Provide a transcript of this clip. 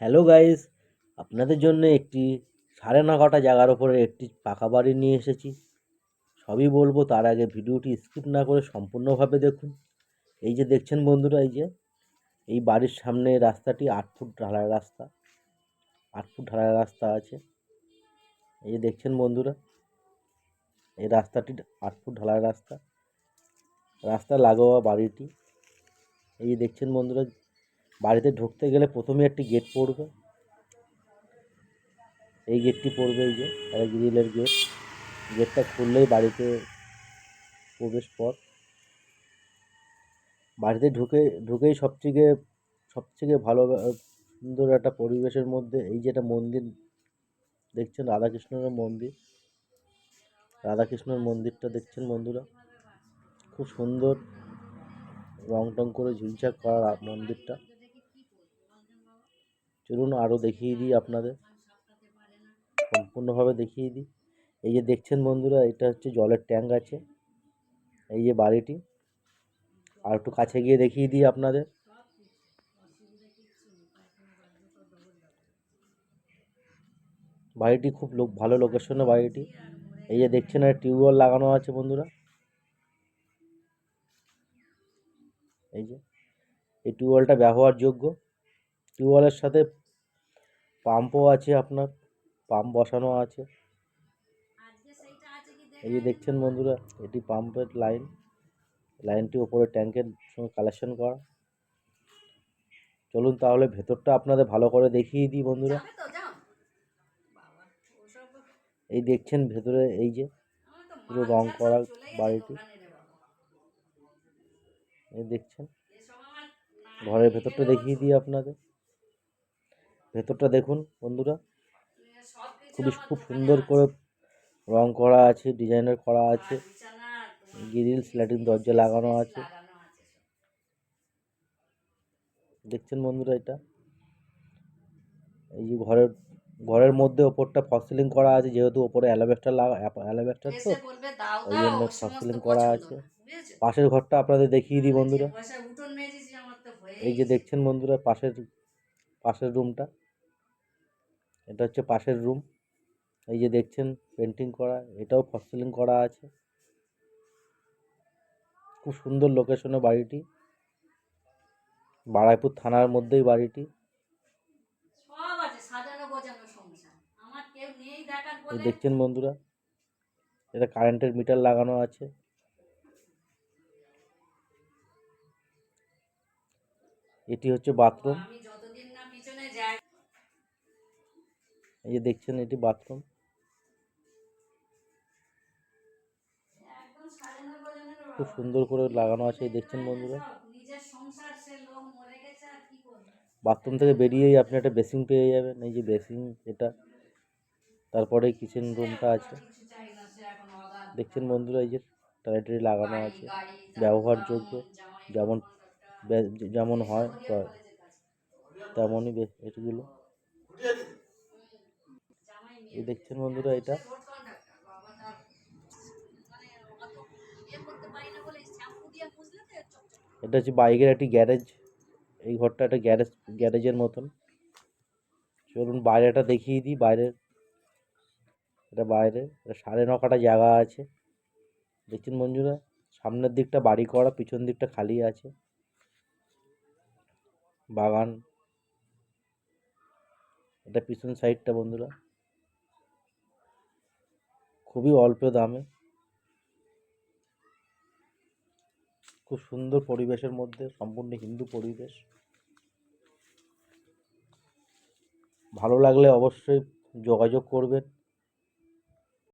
Hello guys আপনাদের জন্য একটি সাড়ে ন জায়গার ওপরে একটি পাকা বাড়ি নিয়ে এসেছি। সবই বলব, তার আগে ভিডিওটি স্কিপ না করে সম্পূর্ণভাবে দেখুন। এই যে দেখছেন বন্ধুরা, এই যে, এই বাড়ির সামনে রাস্তাটি আট ফুট ঢালাই রাস্তা, আট ফুট ঢালাই রাস্তা আছে। এই যে দেখছেন বন্ধুরা, এই রাস্তাটি আট ফুট ঢালাই রাস্তা রাস্তা লাগোয়া বাড়িটি। এই যে দেখছেন বন্ধুরা বাড়িতে ঢুকতে গেলে প্রথমে একটি গেট পড়বে। এই গেটটি পড়বে এই যে গ্রিলের গেট গেটটা খুললেই বাড়িতে প্রবেশ পথ। বাড়িতে ঢুকে, ঢুকেই সবথেকে সবথেকে ভালো সুন্দর একটা পরিবেশের মধ্যে এই যে একটা মন্দির দেখছেন, রাধাকৃষ্ণের মন্দির। রাধাকৃষ্ণের মন্দিরটা দেখছেন বন্ধুরা? খুব সুন্দর। রং টং করে ঝিলঝাক করা মন্দিরটা। চলুন আরও দেখিয়ে দিই আপনাদের। সম্পূর্ণভাবে দেখিয়ে দিই। এই যে দেখছেন বন্ধুরা, এটা হচ্ছে জলের ট্যাঙ্ক আছে। এই যে বাড়িটি। আর একটু কাছে গিয়ে দেখিয়ে দিই আপনাদের। বাড়িটি খুব লোক, ভালো লোকেশনে বাড়িটি। এই যে দেখছেন, একটা টিউবওয়েল লাগানো আছে বন্ধুরা। এই যে, এই টিউবওয়েলটা ব্যবহারযোগ্য। টিউবওয়েলের সাথে পাম্পও আছে আপনার পাম্প বসানো আছে। এই যে দেখছেন বন্ধুরা এটি পাম্পের লাইন। লাইনটি ওপরে ট্যাঙ্কের সঙ্গে কালেকশন করা। চলুন তাহলে ভেতরটা আপনাদের ভালো করে দেখিয়ে দিই বন্ধুরা। এই দেখছেন ভেতরে এই যে পুরো রং করা বাড়িটি। এই দেখছেন। ঘরের ভেতরটা দেখিয়ে দিই আপনাদের। ভেতরটা দেখুন বন্ধুরা। খুবই খুব সুন্দর করে রং করা আছে ডিজাইনের করা আছে। গ্রিল স্ল্যাটিং দরজা লাগানো আছে। দেখছেন বন্ধুরা এটা? এই যে ঘরের ঘরের মধ্যে ওপরটা ফল সিলিং করা আছে যেহেতু ওপরে অ্যালাবেস্টার লাগা অ্যালাবেস্টার তো ওই জন্য সমস্ত করা আছে। পাশের ঘরটা আপনাদের দেখিয়ে দিই বন্ধুরা। এই যে দেখছেন বন্ধুরা পাশের পাশের রুমটা এটা হচ্ছে পাশের রুম এই যে দেখছেন পেন্টিং করা এটাও ফল সিলিং করা আছে। খুব সুন্দর লোকেশনে বাড়িটি। বারাইপুর থানার মধ্যেই বাড়িটি। দেখছেন বন্ধুরা এটা কারেন্টের মিটার লাগানো আছে। এটি হচ্ছে বাথরুম এই যে দেখছেন এটি বাথরুম খুব সুন্দর করে লাগানো আছে, এই দেখছেন বন্ধুরা। বাথরুম থেকে বেরিয়েই আপনি একটা বেসিং পেয়ে যাবেন, এই যে বেসিং এটা। তারপরে কিচেন রুমটা আছে। দেখছেন বন্ধুরা, এই যে টাইটারি লাগানো আছে, ব্যবহারযোগ্য, যেমন যেমন হয়। তেমনই জামাই এই দেখছেন বন্ধুরা এটা। এটা হচ্ছে বাইকের একটি গ্যারেজ। এই ঘরটা একটা গ্যারেজ, গ্যারেজের মতন। চলুন বাইরেটা দেখিয়ে দিই বাইরের এটা বাইরে সাড়ে ন কাটা জায়গা আছে। দেখছেন বন্ধুরা, সামনের দিকটা বাড়ি করা, পিছন দিকটা খালি আছে। বাগান। এটা পিছন সাইডটা বন্ধুরা। খুবই অল্প দামে। খুব সুন্দর পরিবেশের মধ্যে, সম্পূর্ণ হিন্দু পরিবেশ। ভালো লাগলে অবশ্যই যোগাযোগ করবেন।